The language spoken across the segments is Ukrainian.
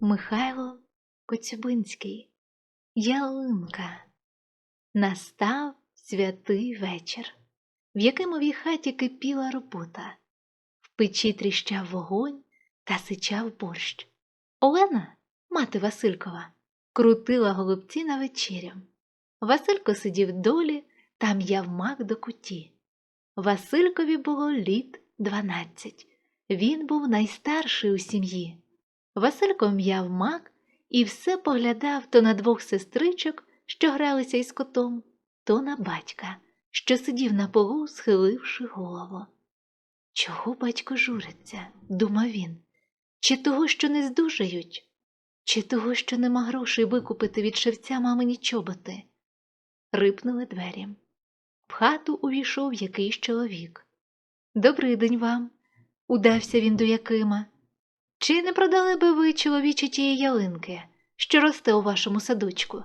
Михайло Коцюбинський. Ялинка. Настав святий вечір, в якимовій хаті кипіла робота. В печі тріщав вогонь та сичав борщ. Олена, мати Василькова, крутила голубці на вечерю. Василько сидів долі та м'яв мак до куті. Василькові було літ дванадцять. Він був найстарший у сім'ї. Василько м'яв мак і все поглядав то на двох сестричок, що гралися із котом, то на батька, що сидів на полу, схиливши голову. Чого батько журиться? думав він. Чи того, що не здужають, чи того, що нема грошей викупити від шевця мамині чоботи? Рипнули двері. В хату увійшов якийсь чоловік. Добрий день вам, удався він до Якима. Чи не продали би ви, чоловічі, тієї ялинки, що росте у вашому садочку?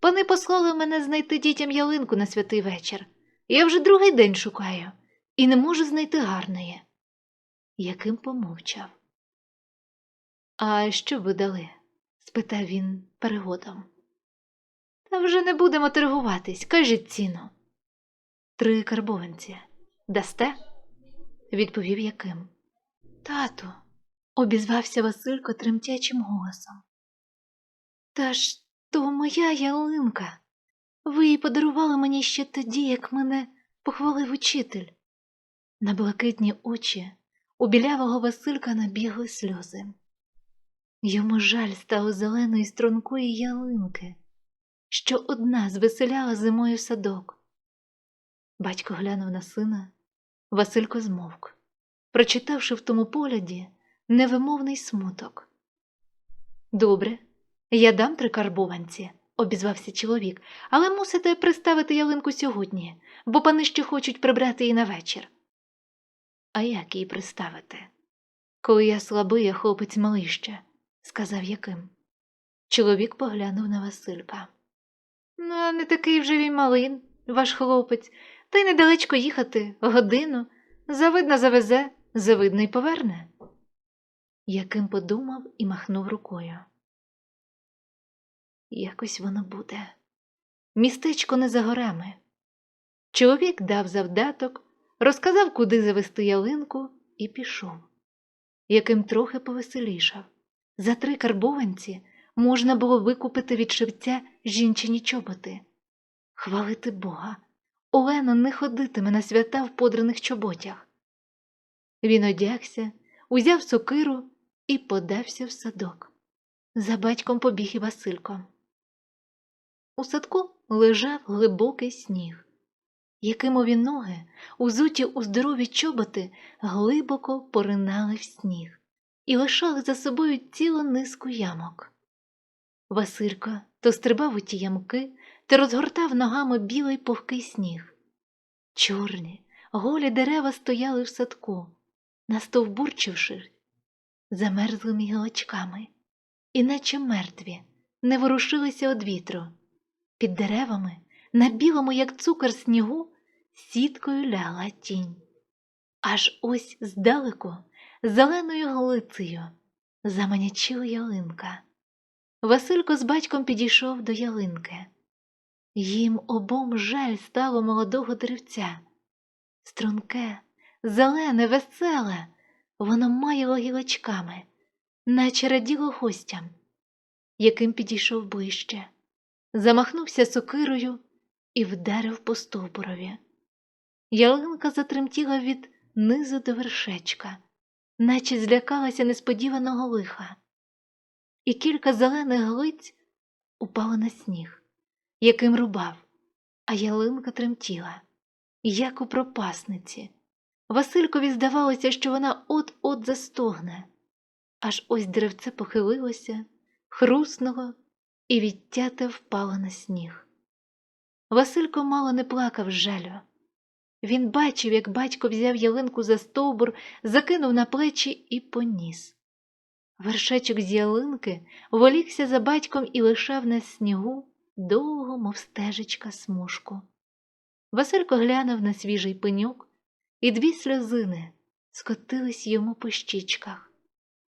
Пани послали мене знайти дітям ялинку на святий вечір. Я вже другий день шукаю і не можу знайти гарної. Яким помовчав. А що ви дали? спитав він перегодом. Та вже не будемо торгуватись, кажіть ціну. Три карбованці. Дасте? відповів Яким. Тату, обізвався Василько тремтячим голосом. Та ж то моя ялинка. Ви її подарували мені ще тоді, як мене похвалив учитель. На блакитні очі у білявого Василька набігли сльози. Йому жаль стало зеленої стрункої ялинки, що одна звеселяла зимою садок. Батько глянув на сина, Василько змовк, прочитавши в тому погляді невимовний смуток. Добре, я дам три карбованці, обізвався чоловік, але мусите приставити ялинку сьогодні, бо пани ще хочуть прибрати її на вечір. А як її приставити? Коли я слабий, а хлопець малий ще, сказав Яким. Чоловік поглянув на Василька. Ну, не такий вже він малий, ваш хлопець, та й недалечко їхати, годину. Завидно завезе, завидно й поверне. Яким подумав і махнув рукою. Якось воно буде. Містечко не за горами. Чоловік дав завдаток, розказав, куди завести ялинку, і пішов. Яким трохи повеселішав. За три карбованці можна було викупити від шевця жінчині чоботи. Хвалити Бога. Олена не ходитиме на свята в подраних чоботях. Він одягся, узяв сокиру і подався в садок. За батьком побіг і Василько. У садку лежав глибокий сніг. Якимові ноги, узуті у здорові чоботи, глибоко поринали в сніг і лишали за собою цілу низку ямок. Василько то стрибав у ті ямки та розгортав ногами білий пухкий сніг. Чорні, голі дерева стояли в садку, настовбурчивши замерзлими гілочками, і наче мертві, не ворушилися од вітру. Під деревами, на білому, як цукор снігу, сіткою лягла тінь. Аж ось здалеку, зеленою глицею, заманячила ялинка. Василько з батьком підійшов до ялинки. Їм обом жаль стало молодого деревця. Струнке, зелене, веселе, воно маяло гілочками, наче раділо гостям, яким підійшов ближче, замахнувся сокирою і вдарив по стовбурові. Ялинка затремтіла від низу до вершечка, наче злякалася несподіваного лиха, і кілька зелених глиць упало на сніг яким рубав, а ялинка тремтіла, як у пропасниці. Василькові здавалося, що вона от-от застогне, аж ось деревце похилилося, хруснуло і відтяте впало на сніг. Василько мало не плакав з жалю. Він бачив, як батько взяв ялинку за стовбур, закинув на плечі і поніс. Вершечок з ялинки волікся за батьком і лишав на снігу довго, мов стежечка, смужку. Василько глянув на свіжий пеньок, і дві сльозини скотились йому по щічках.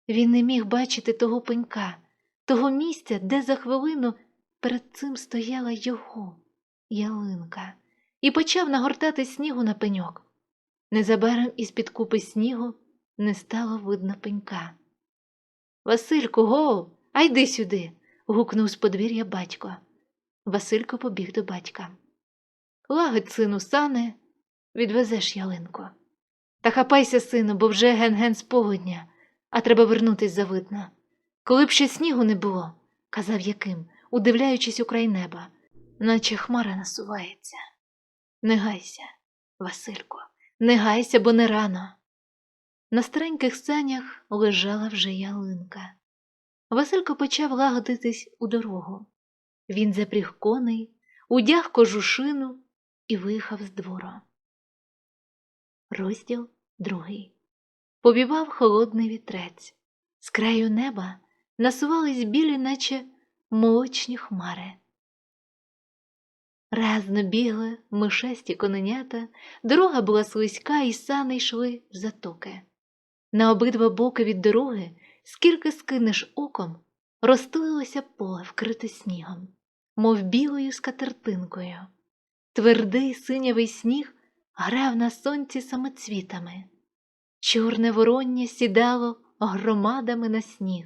Він не міг бачити того пенька, того місця, де за хвилину перед цим стояла його ялинка, і почав нагортати снігу на пеньок. Незабаром із-під купи снігу не стало видно пенька. Васильку, гоу, а йди сюди. гукнув з подвір'я батько. Василько побіг до батька. Лагодь, сину, сани, відвезеш ялинку. Та хапайся, сину, бо вже ген-ген з полудня, а треба вернутись завидно. Коли б ще снігу не було, казав Яким, удивляючись у край неба, наче хмара насувається. Не гайся, Василько, не гайся, бо не рано. На стареньких санях лежала вже ялинка. Василько почав лагодитись у дорогу. Він запріг коней, удяг кожушину і виїхав з двору. Розділ другий. Повівав холодний вітрець. З краю неба насувались білі, наче молочні хмари. Разно бігли мишасті коненята, дорога була слизька, і сани йшли в затоки. На обидва боки від дороги, скільки скинеш оком, розстелилося поле, вкрите снігом, мов білою скатертинкою. Твердий синявий сніг грав на сонці самоцвітами. Чорне вороння сідало громадами на сніг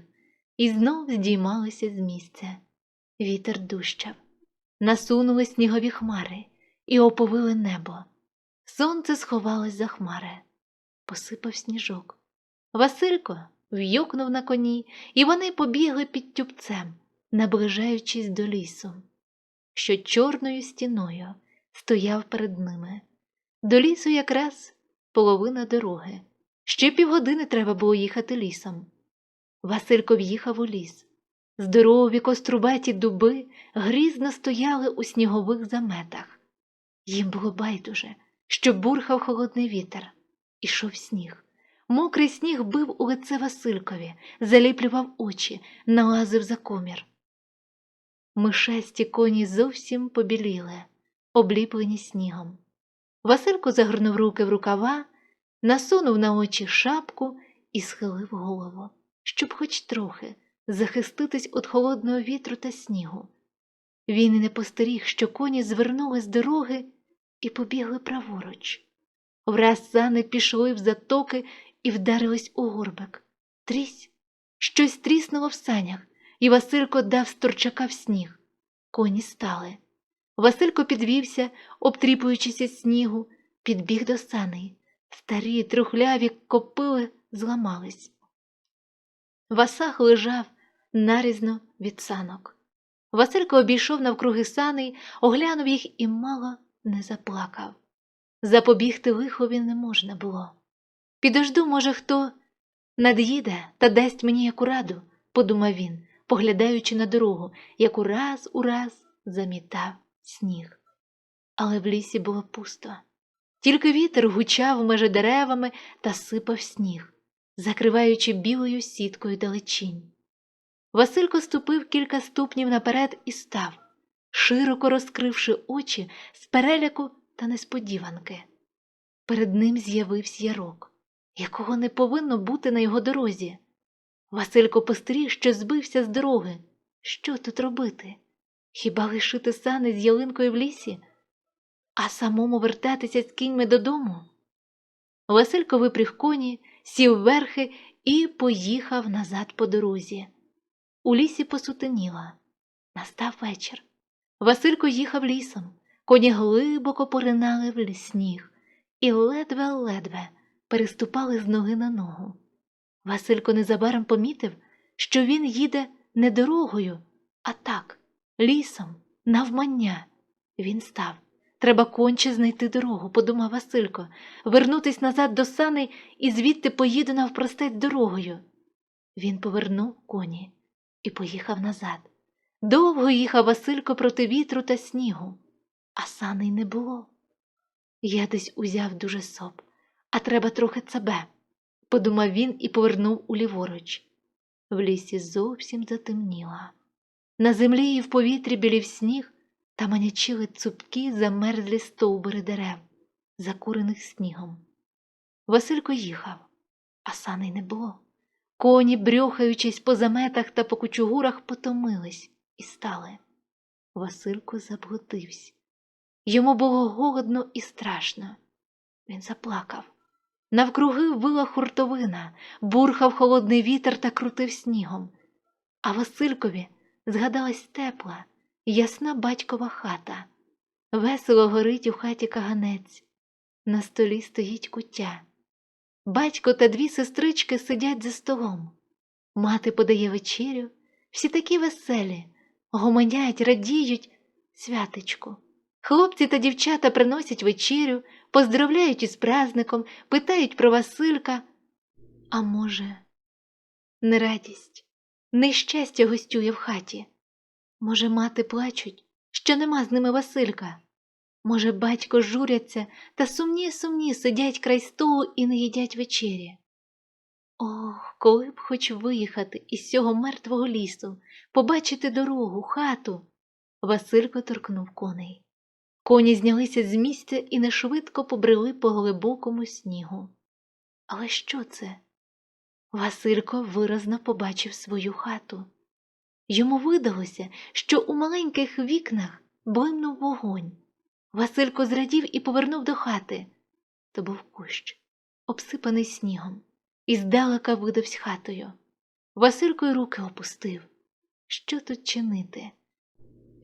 і знов здіймалося з місця. Вітер дущав. Насунули снігові хмари і оповили небо. Сонце сховалось за хмари, посипав сніжок. Василько в'юкнув на коні, і вони побігли під тюбцем, наближаючись до лісу, що чорною стіною стояв перед ними. До лісу якраз половина дороги. Ще півгодини треба було їхати лісом. Василько в'їхав у ліс. Здорові кострубаті дуби грізно стояли у снігових заметах. Їм було байдуже, що бурхав холодний вітер. Ішов сніг. Мокрий сніг бив у лице Василькові, заліплював очі, налазив за комір. Мишасті коні зовсім побіліли, обліплені снігом. Василько загорнув руки в рукава, насунув на очі шапку і схилив голову, щоб хоч трохи захиститись від холодного вітру та снігу. Він і не постеріг, що коні звернули з дороги і побігли праворуч. Враз сани пішли в затоки і вдарились у горбик. Трісь, щось тріснуло в санях, і Василько дав сторчака в сніг. Коні стали. Василько підвівся, обтріпуючися снігу, підбіг до саней. Старі трухляві копили зламались. Васах лежав нарізно від санок. Василько обійшов навкруги саней, оглянув їх і мало не заплакав. Запобігти лихові не можна було. Підожду, може, хто над'їде та дасть мені яку раду, подумав він, поглядаючи на дорогу, яку раз у раз замітав сніг. Але в лісі було пусто. Тільки вітер гучав межи деревами та сипав сніг, закриваючи білою сіткою далечінь. Василько ступив кілька ступнів наперед і став, широко розкривши очі з переляку та несподіванки. Перед ним з'явився ярок, якого не повинно бути на його дорозі. Василько постеріг, що збився з дороги. Що тут робити? Хіба лишити сани з ялинкою в лісі, а самому вертатися з кіньми додому? Василько випріг коні, сів верхи і поїхав назад по дорозі. У лісі посутеніло. Настав вечір. Василько їхав лісом, коні глибоко поринали в сніг і ледве-ледве переступали з ноги на ногу. Василько незабаром помітив, що він їде не дорогою, а так, лісом, навмання. Він став. Треба конче знайти дорогу, подумав Василько, вернутись назад до сани і звідти поїду навпростець дорогою. Він повернув коні і поїхав назад. Довго їхав Василько проти вітру та снігу, а саней не було. Я десь узяв дуже соп, а треба трохи цебе, подумав він і повернув уліворуч. В лісі зовсім затемніло. На землі і в повітрі білів сніг та манячили цупкі замерзлі стовбури дерев, закурених снігом. Василько їхав, а саней не було. Коні, брьохаючись по заметах та по кучугурах, потомились і стали. Василько заблудився. Йому було голодно і страшно. Він заплакав. Навкруги вила хуртовина, бурхав холодний вітер та крутив снігом. А Василькові згадалась тепла, ясна батькова хата. Весело горить у хаті каганець. На столі стоїть куття. Батько та дві сестрички сидять за столом. Мати подає вечерю, всі такі веселі, гомонять, радіють святечку. Хлопці та дівчата приносять вечерю, поздравляють із праздником, питають про Василька. А може, нерадість, нещастя гостює в хаті. Може, мати плачуть, що нема з ними Василька. Може, батько журяться та сумні сумні сидять край столу і не їдять вечері. Ох, коли б хоч виїхати із цього мертвого лісу, побачити дорогу, хату. Василько торкнув коней. Коні знялися з місця і нешвидко побрели по глибокому снігу. Але що це? Василько виразно побачив свою хату. Йому видалося, що у маленьких вікнах блимнув вогонь. Василько зрадів і повернув до хати. То був кущ, обсипаний снігом, і здалека видавсь хатою. Василько й руки опустив. Що тут чинити?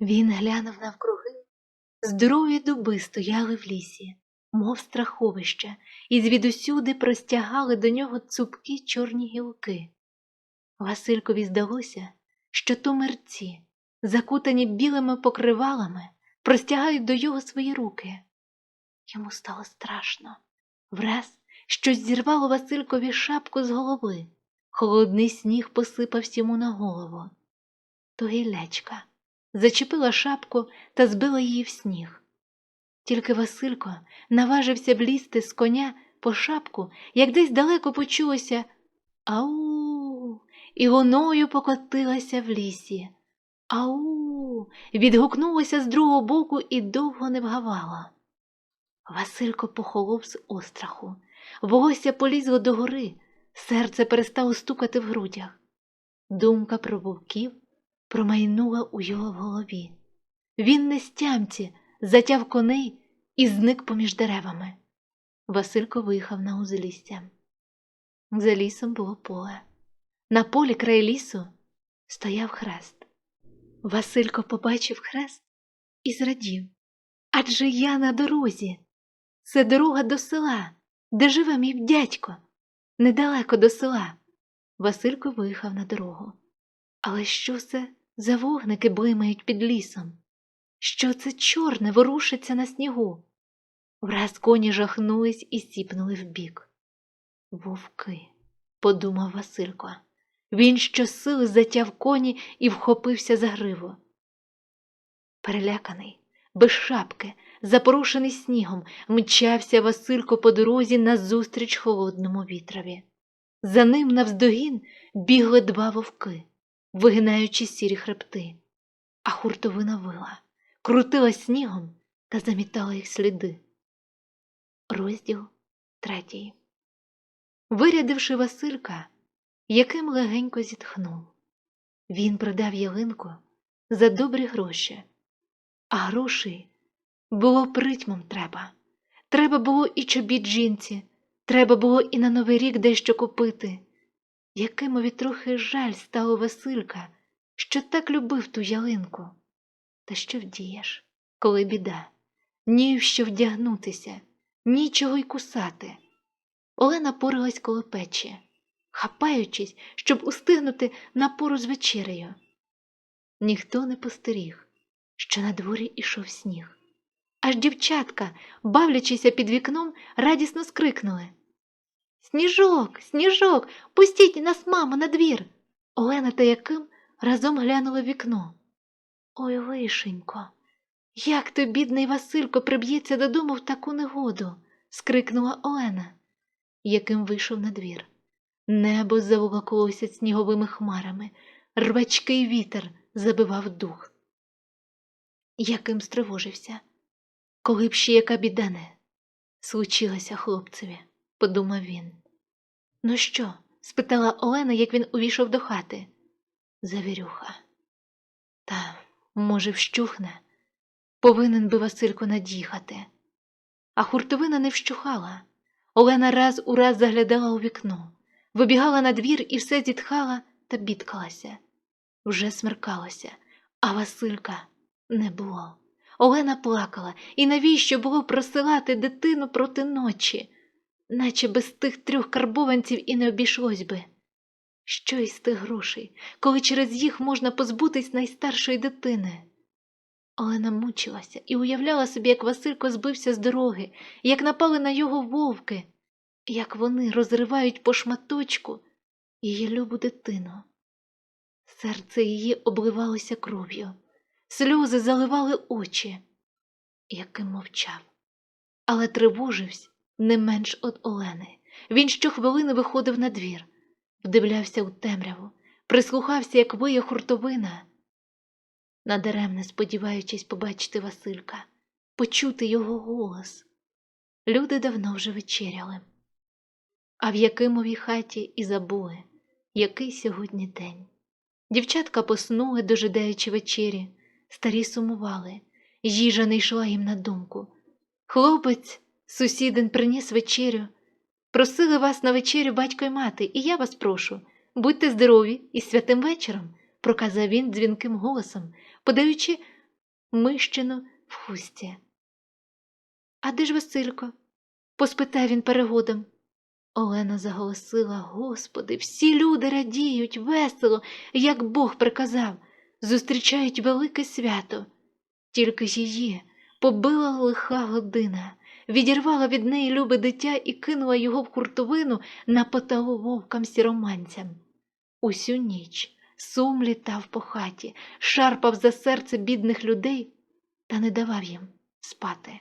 Він глянув навкруги. Здорові дуби стояли в лісі, мов страховища, і звідусюди простягали до нього цупкі чорні гілки. Василькові здалося, що то мерці, закутані білими покривалами, простягають до його свої руки. Йому стало страшно. Враз щось зірвало Василькові шапку з голови. Холодний сніг посипався йому на голову. То гілячка зачепила шапку та збила її в сніг. Тільки Василько наважився влізти з коня по шапку, як десь далеко почулося Ау, і луною покотилася в лісі. Ау, відгукнулося з другого боку і довго не вгавала. Василько похолов з остраху, волосся полізло догори, серце перестало стукати в грудях. Думка про вовків промайнула у його в голові. Він не стямці затяв коней і зник поміж деревами. Василько виїхав на узлісся. За лісом було поле. На полі край лісу стояв хрест. Василько побачив хрест і зрадів. Адже я на дорозі. Це дорога до села, де живе мій дядько, недалеко до села. Василько виїхав на дорогу. Але що це за вогники блимають під лісом? Що це чорне ворушиться на снігу? Враз коні жахнулись і сіпнули вбік. Вовки, подумав Василько. Він щосили затяв коні і вхопився за гриву. Переляканий, без шапки, запорушений снігом, мчався Василько по дорозі назустріч холодному вітрові. За ним навздогін бігли два вовки, вигинаючи сірі хребти, а хуртовина вила, крутила снігом та замітала їх сліди. Розділ третій. Вирядивши Василька, яким легенько зітхнув. Він продав ялинку за добрі гроші, а грошей було притьмом треба. Треба було і чобіт жінці, треба було і на Новий рік дещо купити. Якимові трохи жаль стало Василька, що так любив ту ялинку. Та що вдієш, коли біда, ні в що вдягнутися, нічого й кусати. Олена порилась коло печі, хапаючись, щоб устигнути на пору з вечерею. Ніхто не постеріг, що на дворі ішов сніг. Аж дівчатка, бавлячися під вікном, радісно скрикнули. Сніжок, сніжок, пустіть нас, мамо, на двір!» Олена та Яким разом глянули в вікно. Ой, лишенько, як то бідний Василько приб'ється додому в таку негоду, скрикнула Олена. Яким вийшов на двір. Небо заволоклося сніговими хмарами, рвачкий вітер забивав дух. Яким стривожився, коли б ще яка біда не случилася хлопцеві, подумав він. Ну що, спитала Олена, як він увійшов до хати. Завірюха. Та, може, вщухне. Повинен би Василько над'їхати. А хуртовина не вщухала. Олена раз у раз заглядала у вікно, вибігала на двір і все зітхала та бідкалася. Вже смеркалося, а Василька не було. Олена плакала, і навіщо було просилати дитину проти ночі, наче без тих трьох карбованців і не обійшлось би. Що із тих грошей, коли через їх можна позбутись найстаршої дитини? Олена мучилася і уявляла собі, як Василько збився з дороги, як напали на його вовки, як вони розривають по шматочку її любу дитину. Серце її обливалося кров'ю, сльози заливали очі, яким мовчав, але тривожився не менш од Олени. Він щохвилини виходив на двір, вдивлявся у темряву, прислухався, як виє хуртовина, надаремне сподіваючись побачити Василька, почути його голос. Люди давно вже вечеряли. А в Якимовій хаті і забули, який сьогодні день. Дівчатка поснули, дожидаючи вечері, старі сумували, їжа не йшла їм на думку. Хлопець, сусідин, приніс вечерю. Просили вас на вечерю батько й мати, і я вас прошу. Будьте здорові і святим вечором, проказав він дзвінким голосом, подаючи мищину в хусті. А де ж Василько? поспитав він перегодом. Олена заголосила, Господи, всі люди радіють, весело, як Бог приказав, зустрічають велике свято. Тільки її побила лиха година, відірвала від неї любе дитя і кинула його в хуртовину на поталу вовкам сіроманцям. Усю ніч сум літав по хаті, шарпав за серце бідних людей та не давав їм спати.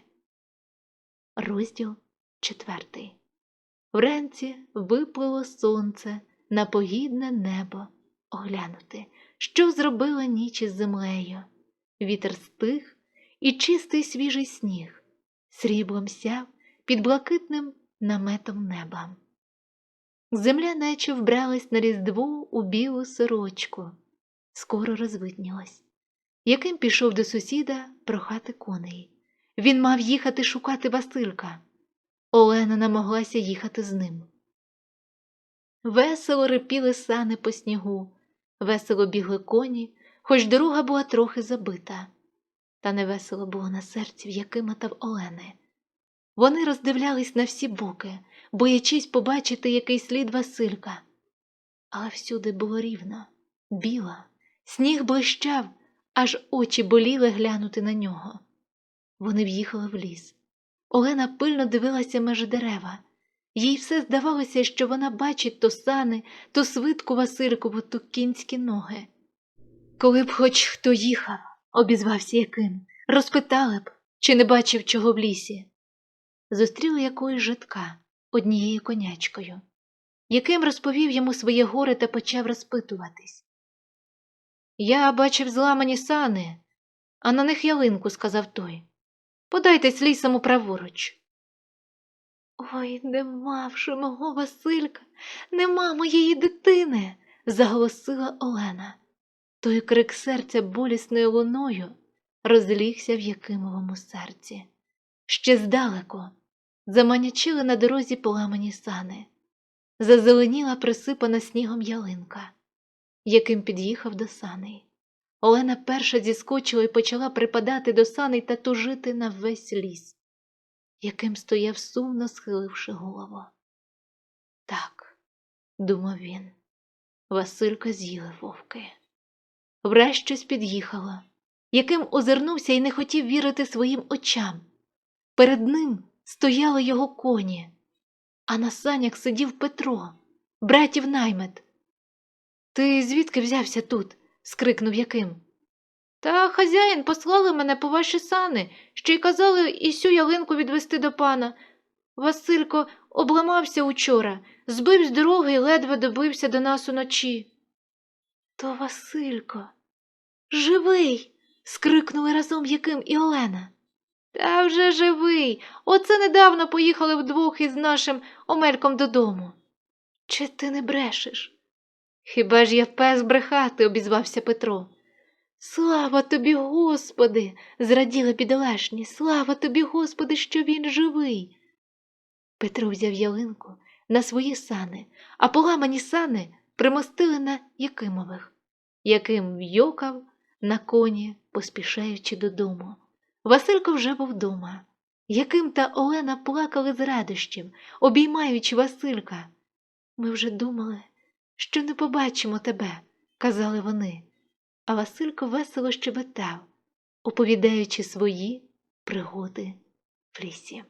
Розділ четвертий. Вранці виплило сонце на погідне небо оглянути, що зробила ніч із землею. Вітер стих, і чистий свіжий сніг сріблом сяв під блакитним наметом неба. Земля наче вбралась на різдво у білу сорочку, скоро розвиднілась. Яким пішов до сусіда прохати коней. Він мав їхати шукати Василька. Олена намоглася їхати з ним. Весело рипіли сани по снігу, весело бігли коні, хоч дорога була трохи забита, та невесело було на серці в Якима та Олени. Вони роздивлялись на всі боки, боячись побачити який слід Василька. Але всюди було рівно, біло, сніг блищав, аж очі боліли глянути на нього. Вони в'їхали в ліс. Олена пильно дивилася меж дерева. Їй все здавалося, що вона бачить то сани, то свитку Василькову, то кінські ноги. Коли б хоч хто їхав, обізвався яким, розпитали б, чи не бачив чого в лісі. Зустріли якоїсь житка однією конячкою, яким розповів йому своє горе та почав розпитуватись. Я бачив зламані сани, а на них ялинку, сказав той. Подайтесь лісом праворуч. Ой, нема вже мого Василька, нема моєї дитини, заголосила Олена. Той крик серця болісною луною розлігся в Якимовому серці. Ще здалеку заманячили на дорозі поламані сани, зазеленіла присипана снігом ялинка, яким під'їхав до саней. Олена перша зіскочила і почала припадати до саней та тужити на весь ліс, яким стояв сумно схиливши голову. Так, думав він, Василька з'їли вовки. Враз щось під'їхало, яким озирнувся і не хотів вірити своїм очам. Перед ним стояли його коні, а на санях сидів Петро, братів наймет. Ти звідки взявся тут? скрикнув яким. Та хазяїн послали мене по ваші сани, що й казали і сю ялинку відвести до пана. Василько обламався учора, збив з дороги і ледве добився до нас уночі. То Василько, живий. скрикнули разом яким і Олена. Та вже живий. Оце недавно поїхали вдвох із нашим Омельком додому. Чи ти не брешеш? Хіба ж я пес брехати, обізвався Петро. Слава тобі, Господи, зраділи бідолашні, слава тобі, Господи, що він живий. Петро взяв ялинку на свої сани, а поламані сани примостили на Якимових, яким в'йокав на коні, поспішаючи додому. Василько вже був вдома. Яким та Олена плакали з радощів, обіймаючи Василька. Ми вже думали, що не побачимо тебе, казали вони, а Василько весело щебетав, оповідаючи свої пригоди в лісі.